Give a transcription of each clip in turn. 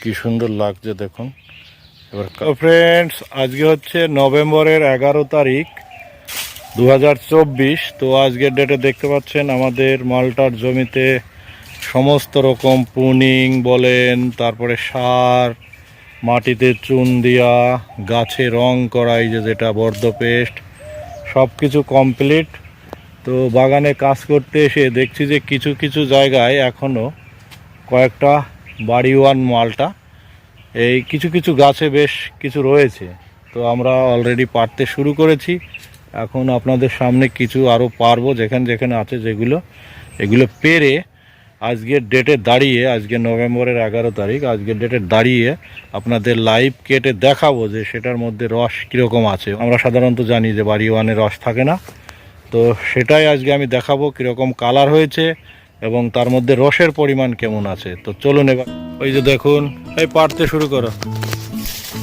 কি সুন্দর লাগছে দেখুন। এবার ফ্রেন্ডস আজকে হচ্ছে নভেম্বরের এগারো তারিখ দু হাজার চব্বিশ। তো আজকের ডেটে দেখতে পাচ্ছেন আমাদের মালটার জমিতে সমস্ত রকম পুনিং বলেন, তারপরে সার, মাটিতে চুন দিয়া, গাছে রং করাই যে যেটা বর্ধ পেস্ট সব কিছু কমপ্লিট তো বাগানে কাজ করতে এসে দেখছি যে কিছু কিছু জায়গায় এখনও কয়েকটা বাড়িওয়ান মালটা। এই কিছু কিছু গাছে বেশ কিছু রয়েছে। তো আমরা অলরেডি পারতে শুরু করেছি। এখন আপনাদের সামনে কিছু আরও পারব যেখানে যেখানে আছে যেগুলো। এগুলো পেরে আজকের ডেটে দাঁড়িয়ে, আজকে নভেম্বরের এগারো তারিখ আজকের ডেটে দাঁড়িয়ে আপনাদের লাইভ কেটে দেখাবো যে সেটার মধ্যে রস কীরকম আছে। আমরা সাধারণত জানি যে বাড়ি ওয়ানে রস থাকে না। তো সেটাই আজকে আমি দেখাবো কীরকম কালার হয়েছে। এবং তার মধ্যে রসের পরিমাণ কেমন আছে? তো চলুন এবার ওই যে দেখুন এই পারতে শুরু করো।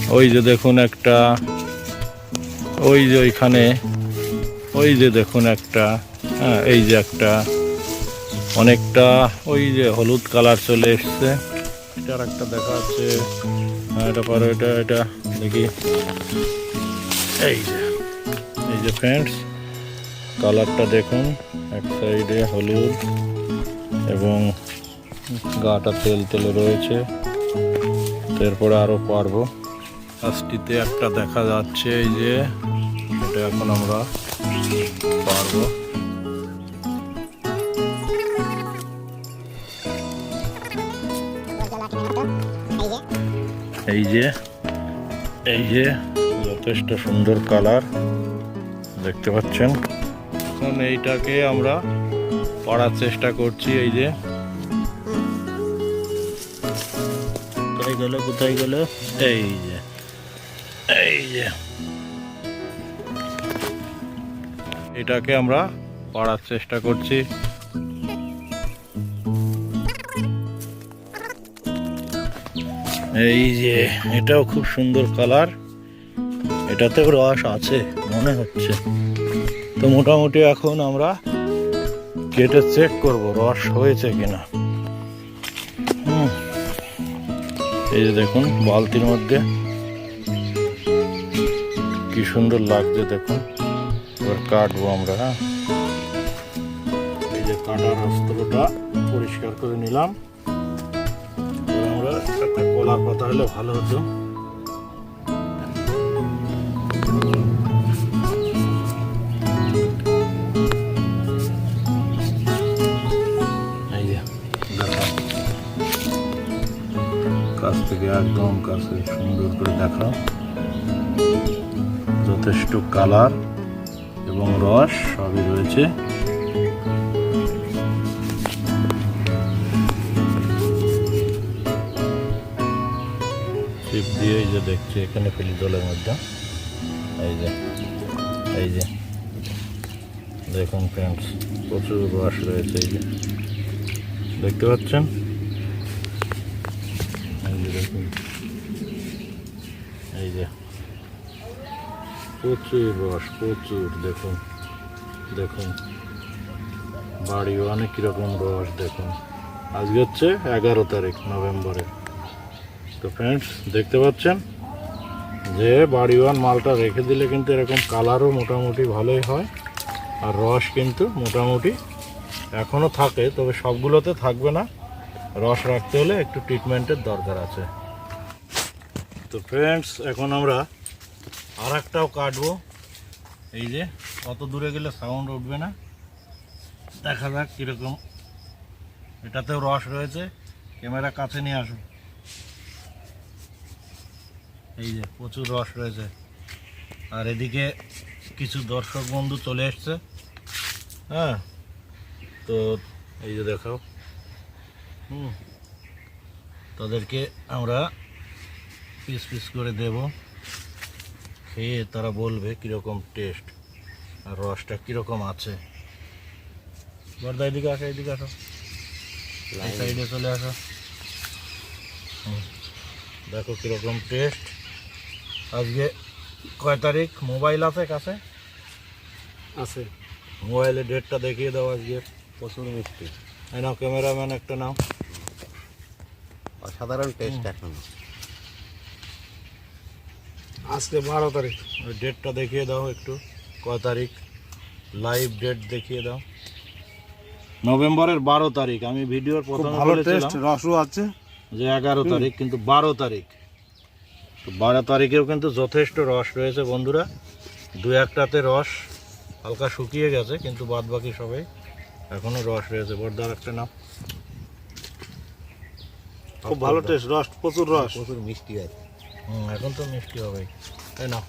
ওই যে দেখুন একটা ওই যে ওইখানে ওই যে দেখুন একটা হ্যাঁ এই যে একটা অনেকটা ওই যে হলুদ কালার চলে এসছে। এটার একটা দেখা যাচ্ছে। হ্যাঁ, এটা পারো এটা এটা দেখি। এই যে এই যে ফ্রেন্ডস কালারটা দেখুন এক সাইডে হলুদ এবং গাটা তেল তেলে রয়েছে। এরপরে আরও পারব। ফার্স্টিতে একটা দেখা যাচ্ছে এই যে, এটা এখন আমরা পারব। এই যে এই যে, যথেষ্ট সুন্দর কালার। দেখতে পাচ্ছেন? এখন এইটাকে আমরা পড়ার চেষ্টা করছি, এই যে। কোথায় কোথায় এই যে। এই যে। এটাকে আমরা পড়ার চেষ্টা করছি। এই যে, এটাও খুব সুন্দর কালার এটাতেও রস আছে, মনে হচ্ছে। তো মোটামুটি এখন আমরা কেটে চেক করব, রস হয়েছে কিনা। হুম। এই যে দেখুন, বালতির মধ্যে। কি সুন্দর লাগছে দেখুন। এবার কাটবো আমরা হ্যাঁ। এই যে কাটার অস্ত্রটা পরিষ্কার করে নিলাম। আমরা একটা কলার পাতা হলে ভালো হতো। কাছ থেকে একদম কাছে সুন্দর করে দেখাও। যথেষ্ট কালার এবং রস সবই রয়েছে। ছিপ দিয়ে এই যে দেখছি এখানে ফেলি জলের মধ্যে। এই যে এই যে। দেখুন ফ্রেন্ডস প্রচুর রস রয়েছে এই যে। দেখতে পাচ্ছেন? দেখুন এই যে। প্রচুর রস, প্রচুর, দেখুন দেখুন। বাড়ি অনেক কীরকম রস, দেখুন। আজকে হচ্ছে এগারো তারিখ, নভেম্বরে। তো ফ্রেন্ডস দেখতে পাচ্ছেন? যে বাড়ি ওয়ান মালটা রেখে দিলে কিন্তু এরকম কালারও মোটামুটি ভালোই হয়। আর রস কিন্তু মোটামুটি এখনও থাকে, তবে সবগুলোতে থাকবে না। রস রাখতে হলে একটু ট্রিটমেন্টের দরকার আছে। তো ফ্রেন্ডস এখন আমরা আর একটাও কাটবো। এই যে, অত দূরে গেলে সাউন্ড উঠবে না। দেখা যাক কীরকম। এটাতেও রস রয়েছে। ক্যামেরা কাছে নিয়ে আসুন। এই যে, প্রচুর রস রয়েছে। আর এদিকে কিছু দর্শক বন্ধু চলে এসছে। হ্যাঁ তো এই যে দেখাও। তাদেরকে আমরা পিস পিস করে দেব। খেয়ে তারা বলবে কীরকম টেস্ট আর রসটা কীরকম আছে। বর্দা এদিকে আসো এদিকে আসো। এই সাইডে চলে আসো। হুম, দেখো কীরকম টেস্ট। আজকে কয় তারিখ? মোবাইল আছে কাছে? আছে। মোবাইলে ডেটটা দেখিয়ে দাও আজকে। প্রচুর মিষ্টি। এই নাও ক্যামেরাম্যান একটা নাও। অসাধারণ টেস্ট এখন। আজকে বারো তারিখ। ওই ডেটটা দেখিয়ে দাও একটু। ক তারিখ? লাইভ ডেট দেখিয়ে দাও। নভেম্বরের বারো তারিখ। আমি ভিডিওর খুব প্রথমে ভালো টেস্ট রসও আছে। যে এগারো তারিখ কিন্তু বারো তারিখ। তো বারো তারিখেও কিন্তু যথেষ্ট রস রয়েছে বন্ধুরা। দু একটাতে রস হালকা শুকিয়ে গেছে কিন্তু বাদ বাকি সবাই এখনও রস রয়েছে। বড়দার একটা নাম খুব ভালো টেস্ট রস প্রচুর রস। প্রচুর মিষ্টি আছে। হুম এখন তো মিষ্টি হবেই। তাই না